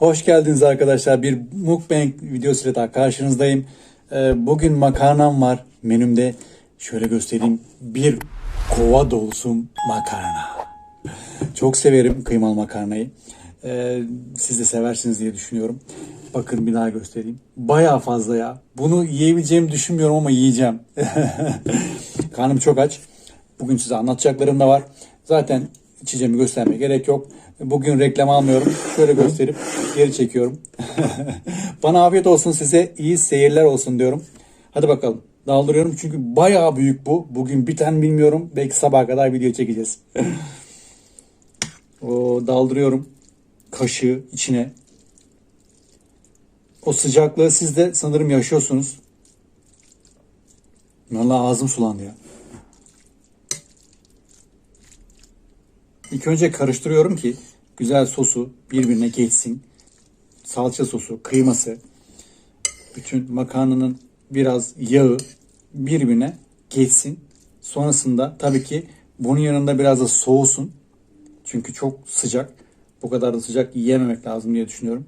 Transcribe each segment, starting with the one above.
Hoş geldiniz arkadaşlar. Bir mukbang videosuyla daha karşınızdayım. Ee, Bugün makarnam var menümde. Şöyle göstereyim. Bir kova dolusu makarna. Çok severim kıymalı makarnayı. Ee, Siz de seversiniz diye düşünüyorum. Bakın bir daha göstereyim. Bayağı fazla ya. Bunu yiyebileceğimi düşünmüyorum ama yiyeceğim. Karnım çok aç. Bugün size anlatacaklarım da var. Zaten içeceğimi göstermeye gerek yok. Bugün reklam almıyorum. Şöyle gösterip geri çekiyorum. Bana afiyet olsun size iyi seyirler olsun diyorum. Hadi bakalım. Daldırıyorum çünkü bayağı büyük bu. Bugün biten bilmiyorum. Belki sabaha kadar video çekeceğiz. o daldırıyorum kaşığı içine. O sıcaklığı siz de sanırım yaşıyorsunuz. Vallahi ağzım sulandı ya. İlk önce karıştırıyorum ki güzel sosu birbirine geçsin. Salça sosu, kıyması, bütün makarnanın biraz yağı birbirine geçsin. Sonrasında tabii ki bunun yanında biraz da soğusun. Çünkü çok sıcak. Bu kadar da sıcak yiyememek lazım diye düşünüyorum.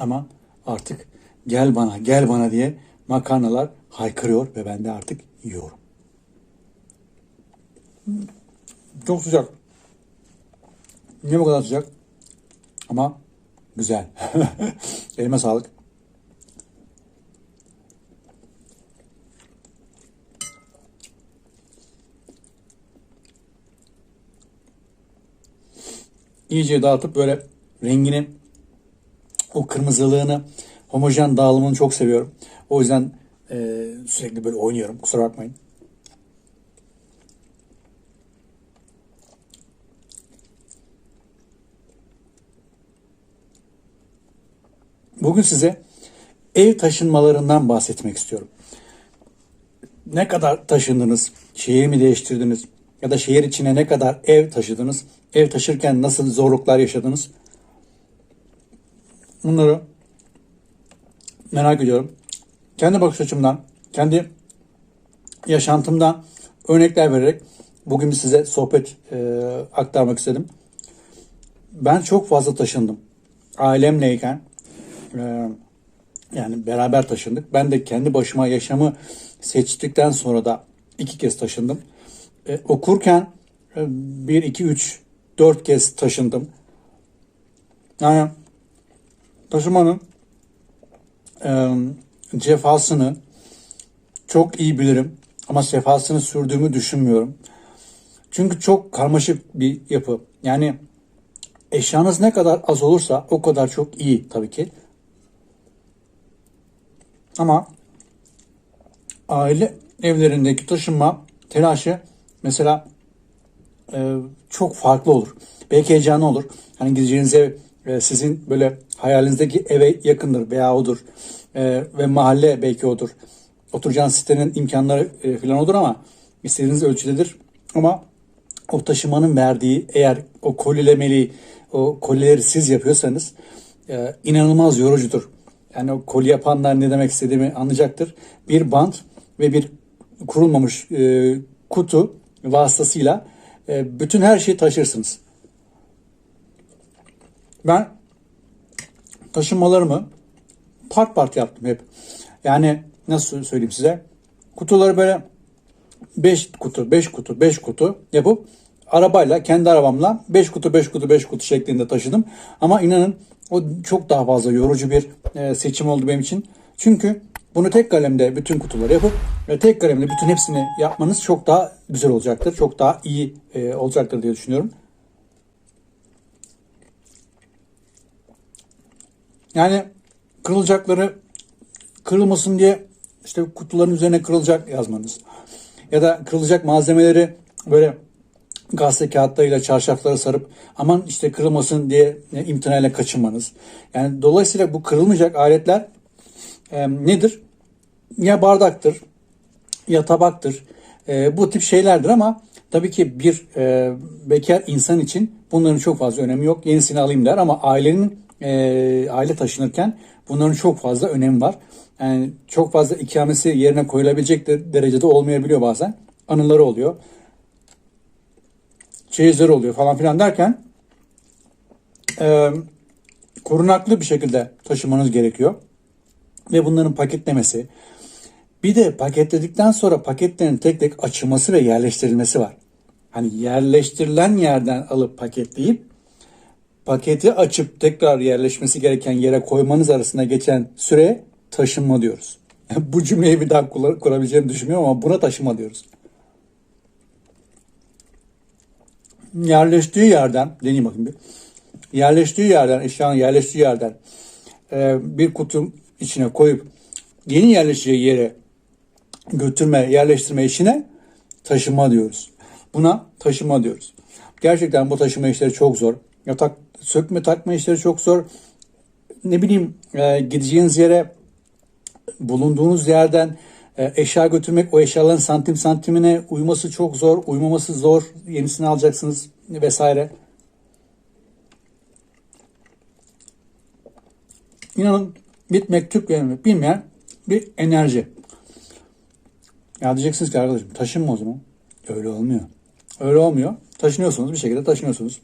Ama artık gel bana gel bana diye makarnalar haykırıyor ve ben de artık yiyorum. Çok sıcak. Niye bu kadar sıcak? Ama güzel. Elime sağlık. İyice dağıtıp böyle rengini, o kırmızılığını, homojen dağılımını çok seviyorum. O yüzden e, sürekli böyle oynuyorum. Kusura bakmayın. Bugün size ev taşınmalarından bahsetmek istiyorum. Ne kadar taşındınız? Şehir mi değiştirdiniz? Ya da şehir içine ne kadar ev taşıdınız? Ev taşırken nasıl zorluklar yaşadınız? Bunları merak ediyorum. Kendi bakış açımdan, kendi yaşantımdan örnekler vererek bugün size sohbet e, aktarmak istedim. Ben çok fazla taşındım. Ailemleyken ee, yani beraber taşındık. Ben de kendi başıma yaşamı seçtikten sonra da iki kez taşındım. Ee, okurken e, bir, iki, üç, dört kez taşındım. Yani taşımanın e, cefasını çok iyi bilirim. Ama sefasını sürdüğümü düşünmüyorum. Çünkü çok karmaşık bir yapı. Yani eşyanız ne kadar az olursa o kadar çok iyi tabii ki. Ama aile evlerindeki taşınma telaşı mesela e, çok farklı olur. Belki heyecanlı olur. Hani gideceğiniz ev e, sizin böyle hayalinizdeki eve yakındır veya odur. E, ve mahalle belki odur. Oturacağınız sitenin imkanları e, falan odur ama istediğiniz ölçüdedir. Ama o taşımanın verdiği eğer o kolilemeli o kolileri siz yapıyorsanız e, inanılmaz yorucudur yani o koli yapanlar ne demek istediğimi anlayacaktır. Bir bant ve bir kurulmamış e, kutu vasıtasıyla e, bütün her şeyi taşırsınız. Ben taşınmalarımı part part yaptım hep. Yani nasıl söyleyeyim size? Kutuları böyle 5 kutu, 5 kutu, 5 kutu yapıp arabayla, kendi arabamla 5 kutu, 5 kutu, 5 kutu şeklinde taşıdım. Ama inanın o çok daha fazla yorucu bir e, seçim oldu benim için. Çünkü bunu tek kalemde bütün kutuları yapıp ve tek kalemde bütün hepsini yapmanız çok daha güzel olacaktır. Çok daha iyi e, olacaktır diye düşünüyorum. Yani kırılacakları kırılmasın diye işte kutuların üzerine kırılacak yazmanız. Ya da kırılacak malzemeleri böyle gazete kağıtlarıyla çarşaflara sarıp aman işte kırılmasın diye imtinayla kaçınmanız. Yani dolayısıyla bu kırılmayacak aletler e, nedir? Ya bardaktır ya tabaktır. E, bu tip şeylerdir ama tabii ki bir e, bekar insan için bunların çok fazla önemi yok. Yenisini alayım der ama ailenin e, aile taşınırken bunların çok fazla önemi var. Yani çok fazla ikamesi yerine koyulabilecek de, derecede olmayabiliyor bazen. Anıları oluyor çeyizler oluyor falan filan derken e, korunaklı bir şekilde taşımanız gerekiyor. Ve bunların paketlemesi. Bir de paketledikten sonra paketlerin tek tek açılması ve yerleştirilmesi var. Hani yerleştirilen yerden alıp paketleyip paketi açıp tekrar yerleşmesi gereken yere koymanız arasında geçen süre taşınma diyoruz. Bu cümleyi bir daha kur- kurabileceğimi düşünmüyorum ama buna taşıma diyoruz. Yerleştiği yerden, deneyeyim bakayım bir. Yerleştiği yerden, eşyanın yerleştiği yerden e, bir kutu içine koyup yeni yerleşeceği yere götürme, yerleştirme işine taşıma diyoruz. Buna taşıma diyoruz. Gerçekten bu taşıma işleri çok zor. Yatak sökme takma işleri çok zor. Ne bileyim e, gideceğiniz yere bulunduğunuz yerden eşya götürmek o eşyaların santim santimine uyması çok zor. Uymaması zor. Yenisini alacaksınız vesaire. İnanın bitmek tükenmek bilmeyen bir enerji. Ya diyeceksiniz ki arkadaşım taşınma o zaman. Öyle olmuyor. Öyle olmuyor. Taşınıyorsunuz bir şekilde taşınıyorsunuz.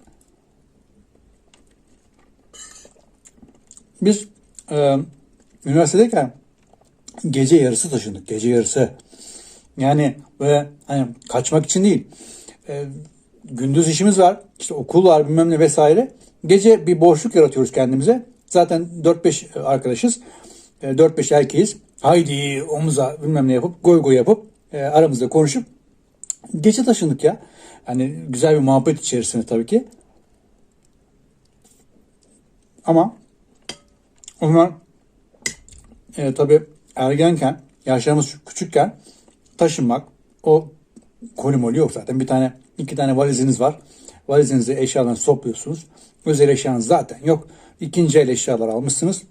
Biz e, üniversitedeyken gece yarısı taşındık. Gece yarısı. Yani böyle hani kaçmak için değil. E, gündüz işimiz var. İşte okul var bilmem ne vesaire. Gece bir boşluk yaratıyoruz kendimize. Zaten 4-5 arkadaşız. E, 4-5 erkeğiz. Haydi omuza bilmem ne yapıp goy goy yapıp e, aramızda konuşup gece taşındık ya. Hani güzel bir muhabbet içerisinde tabii ki. Ama o zaman e, tabii ergenken, yaşlarımız küçükken taşınmak o kolimoli yok zaten. Bir tane, iki tane valiziniz var. Valizinizi eşyalarını topluyorsunuz. Özel eşyanız zaten yok. İkinci el eşyalar almışsınız.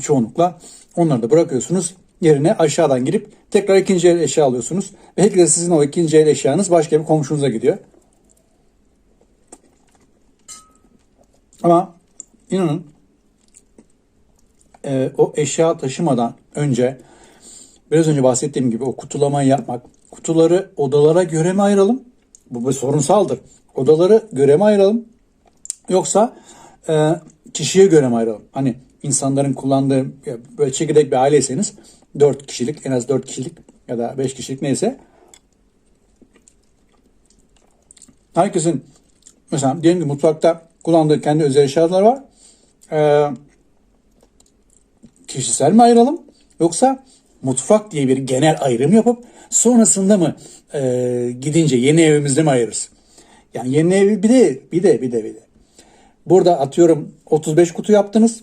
Çoğunlukla onları da bırakıyorsunuz. Yerine aşağıdan girip tekrar ikinci el eşya alıyorsunuz. Belki de sizin o ikinci el eşyanız başka bir komşunuza gidiyor. Ama inanın e, o eşya taşımadan önce biraz önce bahsettiğim gibi o kutulamayı yapmak. Kutuları odalara göre mi ayıralım? Bu bir sorunsaldır. Odaları göre mi ayıralım? Yoksa e, kişiye göre mi ayıralım? Hani insanların kullandığı böyle çekirdek bir aileyseniz 4 kişilik en az 4 kişilik ya da 5 kişilik neyse herkesin mesela diyelim ki mutfakta kullandığı kendi özel eşyalar var. Ee, kişisel mi ayıralım yoksa mutfak diye bir genel ayrım yapıp sonrasında mı e, gidince yeni evimizde mi ayırırız? Yani yeni evi bir de bir de bir de bir de. Burada atıyorum 35 kutu yaptınız.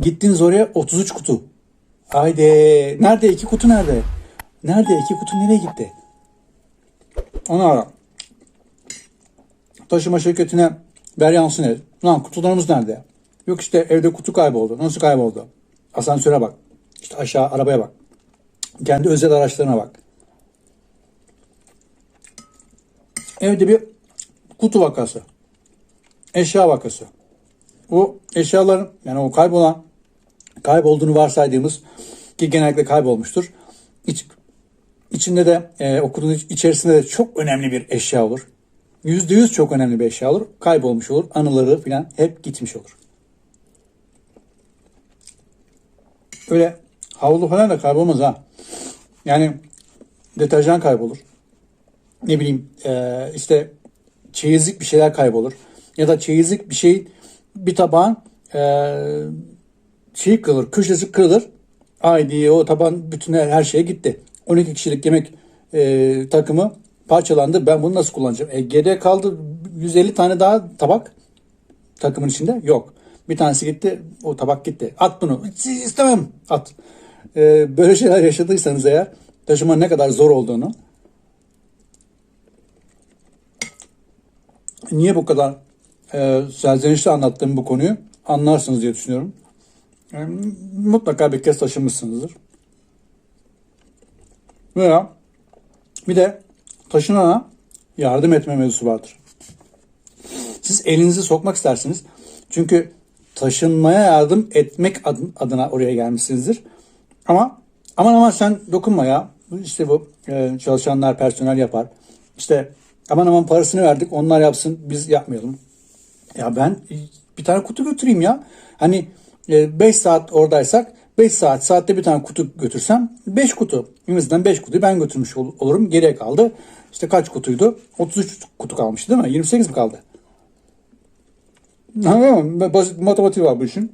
Gittiniz oraya 33 kutu. Haydi. Nerede iki kutu nerede? Nerede iki kutu nereye gitti? Onu ara. Taşıma şirketine ver yansın et. Lan kutularımız nerede? Yok işte evde kutu kayboldu. Nasıl kayboldu? Asansöre bak. İşte aşağı arabaya bak. Kendi özel araçlarına bak. Evde bir kutu vakası. Eşya vakası. O eşyaların yani o kaybolan kaybolduğunu varsaydığımız ki genellikle kaybolmuştur. İç, içinde de e, o kutunun içerisinde de çok önemli bir eşya olur. Yüzde yüz çok önemli bir eşya olur. Kaybolmuş olur. Anıları falan hep gitmiş olur. Öyle havlu falan da kaybolmaz ha. Yani deterjan kaybolur. Ne bileyim e, işte çeyizlik bir şeyler kaybolur. Ya da çeyizlik bir şey bir tabağın e, şey kırılır, köşesi kırılır. Haydi o taban bütün her, her şeye gitti. 12 kişilik yemek e, takımı parçalandı. Ben bunu nasıl kullanacağım? E, geriye kaldı 150 tane daha tabak takımın içinde. Yok. Bir tanesi gitti. O tabak gitti. At bunu. İstemem. At. E, böyle şeyler yaşadıysanız eğer taşıma ne kadar zor olduğunu niye bu kadar e, serzenişle anlattığım bu konuyu anlarsınız diye düşünüyorum. Yani mutlaka bir kez taşımışsınızdır. Veya bir de taşınana yardım etme mevzusu vardır. Siz elinizi sokmak istersiniz. Çünkü taşınmaya yardım etmek adına oraya gelmişsinizdir. Ama aman aman sen dokunma ya. İşte bu e, çalışanlar, personel yapar. İşte aman aman parasını verdik onlar yapsın biz yapmayalım. Ya ben bir tane kutu götüreyim ya. Hani 5 saat oradaysak 5 saat saatte bir tane kutu götürsem 5 kutu. En azından 5 kutuyu ben götürmüş ol- olurum. Geriye kaldı. İşte kaç kutuydu? 33 kutu kalmıştı değil mi? 28 mi kaldı? Anladın mı? Basit matematiği var bu işin.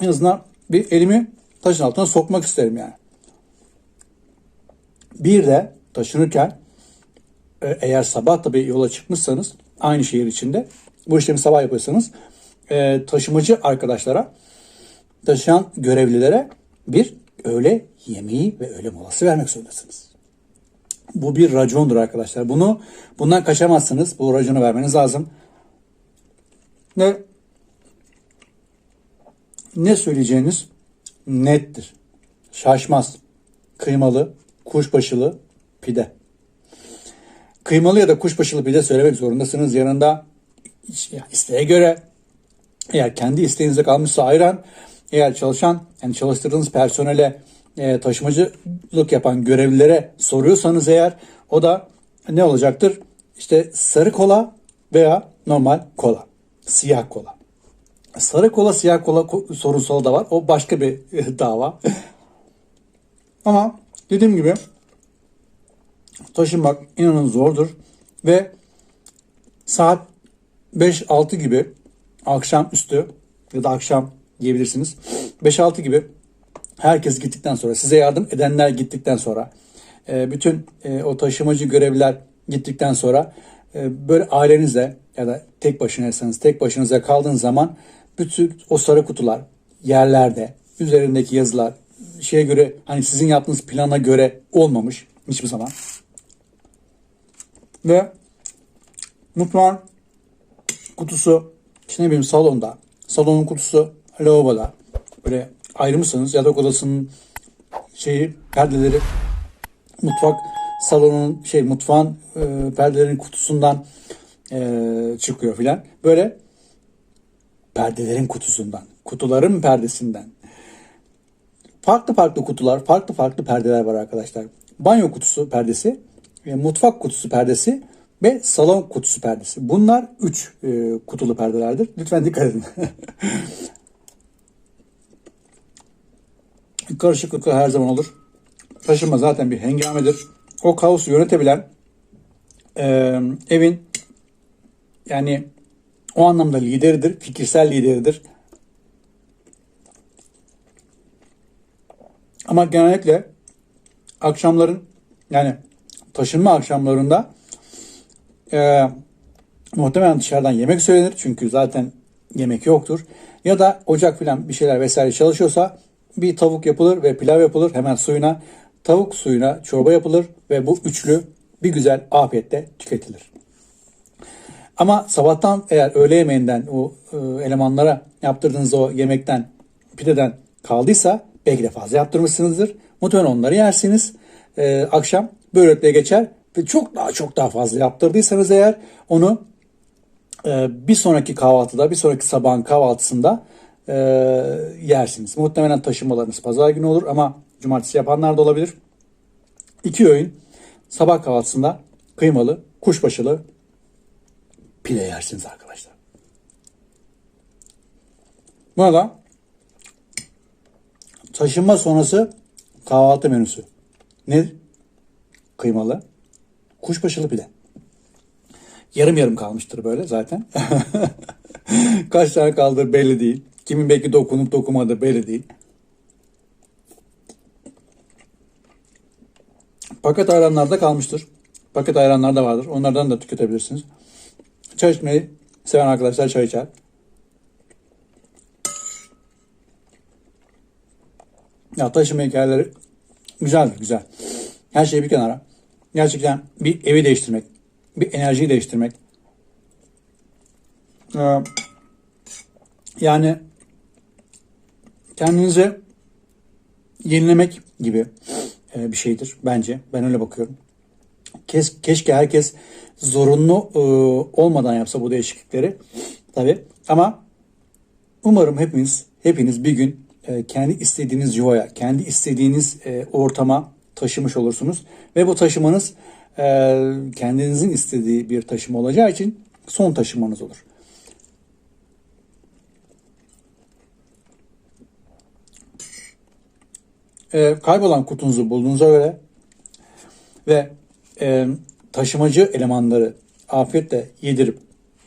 En azından bir elimi taşın altına sokmak isterim yani. Bir de taşınırken e, eğer sabah tabii yola çıkmışsanız aynı şehir içinde bu işlemi sabah yapıyorsanız e, taşımacı arkadaşlara taşıyan görevlilere bir öğle yemeği ve öğle molası vermek zorundasınız. Bu bir racondur arkadaşlar. Bunu bundan kaçamazsınız. Bu raconu vermeniz lazım. Ne ne söyleyeceğiniz nettir. Şaşmaz. Kıymalı, kuşbaşılı pide. Kıymalı ya da kuşbaşılı pide söylemek zorundasınız. Yanında ya isteğe göre eğer kendi isteğinize kalmışsa ayran, eğer çalışan yani çalıştırdığınız personele e, taşımacılık yapan görevlilere soruyorsanız eğer o da ne olacaktır? İşte sarı kola veya normal kola. Siyah kola. Sarı kola siyah kola ko- sorunsalı da var. O başka bir dava. Ama dediğim gibi taşınmak inanın zordur ve saat 5-6 gibi akşam üstü ya da akşam diyebilirsiniz. 5-6 gibi herkes gittikten sonra size yardım edenler gittikten sonra e, bütün e, o taşımacı görevliler gittikten sonra e, böyle ailenizle ya da tek başınaysanız tek başınıza kaldığın zaman bütün o sarı kutular yerlerde üzerindeki yazılar şeye göre hani sizin yaptığınız plana göre olmamış hiçbir zaman. Ve mutfağın kutusu işte ne bileyim salonda, salonun kutusu lavaboda böyle ayrılmışsanız yatak odasının şeyi perdeleri mutfak salonun şey mutfağın e, perdelerin kutusundan e, çıkıyor filan. Böyle perdelerin kutusundan, kutuların perdesinden. Farklı farklı kutular, farklı farklı perdeler var arkadaşlar. Banyo kutusu perdesi, e, mutfak kutusu perdesi ve salon kutusu perdesi. Bunlar 3 e, kutulu perdelerdir. Lütfen dikkat edin. Karışıklık her zaman olur. Taşınma zaten bir hengamedir. O kaosu yönetebilen e, evin yani o anlamda lideridir, fikirsel lideridir. Ama genellikle akşamların yani taşınma akşamlarında e, muhtemelen dışarıdan yemek söylenir. Çünkü zaten yemek yoktur. Ya da ocak filan bir şeyler vesaire çalışıyorsa bir tavuk yapılır ve pilav yapılır hemen suyuna. Tavuk suyuna çorba yapılır ve bu üçlü bir güzel afiyetle tüketilir. Ama sabahtan eğer öğle yemeğinden o e, elemanlara yaptırdığınız o yemekten pideden kaldıysa belki de fazla yaptırmışsınızdır. Muhtemelen onları yersiniz. E, akşam börekle geçer ve çok daha çok daha fazla yaptırdıysanız eğer onu e, bir sonraki kahvaltıda, bir sonraki sabahın kahvaltısında yersiniz. Muhtemelen taşımalarınız pazar günü olur ama cumartesi yapanlar da olabilir. İki öğün sabah kahvaltısında kıymalı, kuşbaşılı pide yersiniz arkadaşlar. Buna da taşınma sonrası kahvaltı menüsü. Ne? Kıymalı, kuşbaşılı pide. Yarım yarım kalmıştır böyle zaten. Kaç tane kaldı belli değil. Kimin belki dokunup dokunmadığı belli değil. Paket ayranlarda kalmıştır. Paket ayranlar da vardır. Onlardan da tüketebilirsiniz. Çay içmeyi seven arkadaşlar çay içer. Ya taşıma hikayeleri güzeldir, güzel. Her şey bir kenara. Gerçekten bir evi değiştirmek, bir enerjiyi değiştirmek. Ee, yani kendinizi yenilemek gibi e, bir şeydir bence. Ben öyle bakıyorum. Kes, keşke herkes zorunlu e, olmadan yapsa bu değişiklikleri. Tabi ama umarım hepiniz hepiniz bir gün e, kendi istediğiniz yuvaya, kendi istediğiniz e, ortama taşımış olursunuz ve bu taşımanız kendinizin istediği bir taşıma olacağı için son taşımanız olur. E, kaybolan kutunuzu bulduğunuza göre ve e, taşımacı elemanları afiyetle yedirip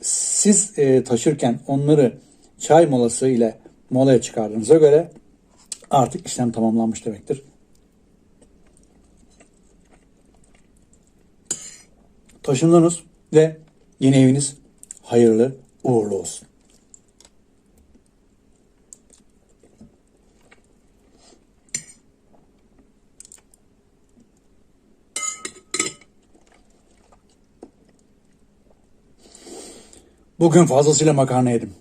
siz e, taşırken onları çay molası ile molaya çıkardığınıza göre artık işlem tamamlanmış demektir. Taşındınız ve yeni eviniz hayırlı uğurlu olsun. Bugün fazlasıyla makarna yedim.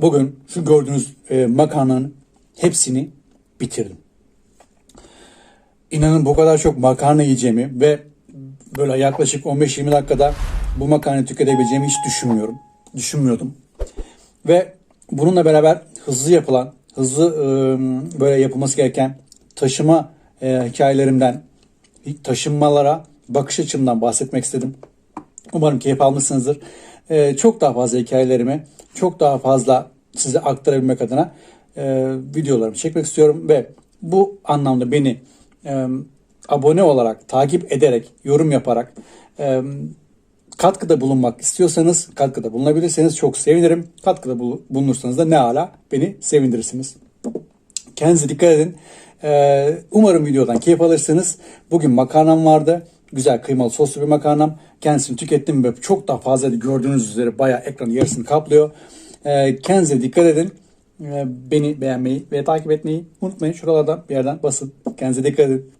Bugün şu gördüğünüz e, makarnanın hepsini bitirdim. İnanın bu kadar çok makarna yiyeceğimi ve böyle yaklaşık 15-20 dakikada bu makarnayı tüketebileceğimi hiç düşünmüyorum. Düşünmüyordum. Ve bununla beraber hızlı yapılan, hızlı e, böyle yapılması gereken taşıma e, hikayelerimden, taşınmalara bakış açımdan bahsetmek istedim. Umarım keyif almışsınızdır. Ee, çok daha fazla hikayelerimi, çok daha fazla size aktarabilmek adına e, videolarımı çekmek istiyorum ve bu anlamda beni e, abone olarak, takip ederek, yorum yaparak e, katkıda bulunmak istiyorsanız, katkıda bulunabilirseniz çok sevinirim. Katkıda bul- bulunursanız da ne ala beni sevindirirsiniz. Kendinize dikkat edin. Ee, umarım videodan keyif alırsınız. Bugün makarnam vardı. Güzel kıymalı soslu bir makarnam. Kendisini tükettim ve çok daha fazla gördüğünüz üzere bayağı ekranın yarısını kaplıyor. Ee, kendinize dikkat edin. Ee, beni beğenmeyi ve takip etmeyi unutmayın. Şuralardan bir yerden basın. Kendinize dikkat edin.